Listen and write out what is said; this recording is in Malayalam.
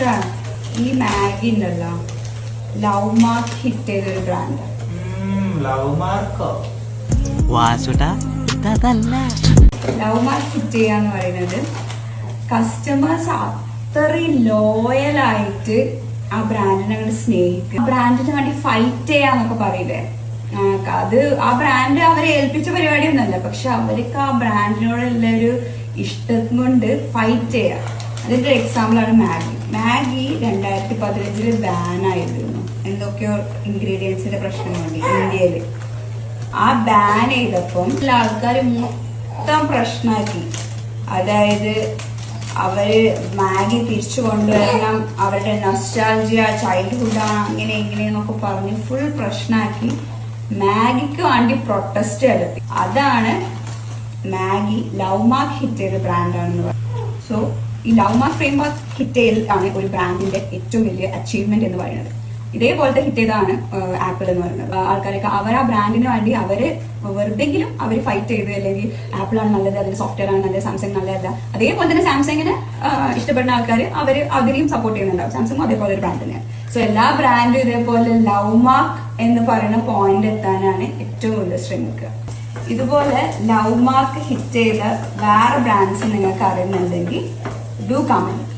പക്ഷേ ഈ മാഗി ഉണ്ടല്ലോ. ലവ് മാർക്ക് ഹിറ്റ് ചെയ്തൊരു ബ്രാൻഡ് ലവ് മാർക്കോ? വാസുടാ ഇതല്ല ലവ് മാർക്ക് ഹിറ്റ് ചെയ്യാന്ന് പറയുന്നത് കസ്റ്റമേഴ്സ് അത്രയും ലോയലായിട്ട് ആ ബ്രാൻഡിനെ അങ്ങോട്ട് സ്നേഹിക്കുക ബ്രാൻഡിന് വേണ്ടി ഫൈറ്റ് ചെയ്യാന്നൊക്കെ പറയില്ലേ? അത് ആ ബ്രാൻഡ് അവരെ ഏൽപ്പിച്ച പരിപാടിയൊന്നുമല്ല. പക്ഷെ അവർക്ക് ആ ബ്രാൻഡിനോടുള്ള ഒരു ഇഷ്ടം കൊണ്ട് ഫൈറ്റ് ചെയ്യാം. അതിന്റെ ഒരു എക്സാമ്പിളാണ് മാഗി. മാഗി രണ്ടായിരത്തി പതിനഞ്ചിൽ ബാൻ ആയിരുന്നു. എന്തൊക്കെയോ ഇൻഗ്രീഡിയൻസിന്റെ പ്രശ്നം വേണ്ടി ഇന്ത്യയിൽ. ആ ബാൻ ചെയ്തപ്പം ആൾക്കാർ മൊത്തം പ്രശ്നമാക്കി അതായത് അവർ മാഗി തിരിച്ചു കൊണ്ടുവരണം അവരുടെ നൊസ്റ്റാൾജിയ ചൈൽഡ്ഹുഡാണ് അങ്ങനെ ഇങ്ങനെയെന്നൊക്കെ പറഞ്ഞ് ഫുൾ പ്രശ്നമാക്കി മാഗിക്ക് വേണ്ടി പ്രൊട്ടസ്റ്റ് നടത്തി. അതാണ് മാഗി ലവ് മാർക്ക് ഹിറ്റ് ചെയ്ത ബ്രാൻഡാണെന്ന് പറയുന്നത്. സോ ഈ love framework framework hit ചെയ്യൽ ആണ് ഒരു ബ്രാൻഡിന്റെ ഏറ്റവും വലിയ അച്ചീവ്മെന്റ് എന്ന് പറയുന്നത്. ഇതേപോലത്തെ ഹിറ്റ് ചെയ്താണ് ആപ്പിൾ എന്ന് പറയുന്നത്. ആൾക്കാരൊക്കെ അവർ ആ ബ്രാൻഡിന് വേണ്ടി അവർ വെറുതെങ്കിലും അവർ ഫൈറ്റ് ചെയ്ത് അല്ലെങ്കിൽ ആപ്പിൾ ആണ് നല്ലത് അതിൽ സോഫ്റ്റ്വെയർ ആണ് നല്ലത് സാംസങ് നല്ലതല്ല. അതേപോലെ തന്നെ സാംസങ്ങിന് ഇഷ്ടപ്പെടുന്ന ആൾക്കാർ അവർ അവരെയും സപ്പോർട്ട് ചെയ്യുന്നുണ്ടാവും. സാംസങ്ങും അതേപോലെ ഒരു ബ്രാൻഡ് തന്നെയാണ്. സോ എല്ലാ ബ്രാൻഡും ഇതേപോലെ ലവ് മാർക്ക് എന്ന് പറയുന്ന പോയിന്റ് എത്താനാണ് ഏറ്റവും കൂടുതൽ ശ്രമിക്കുക. ഇതുപോലെ ലവ് മാർക്ക് ഹിറ്റ് ചെയ്ത വേറെ ബ്രാൻഡ്സ് നിങ്ങൾക്ക് അറിയുന്നുണ്ടെങ്കിൽ do comment.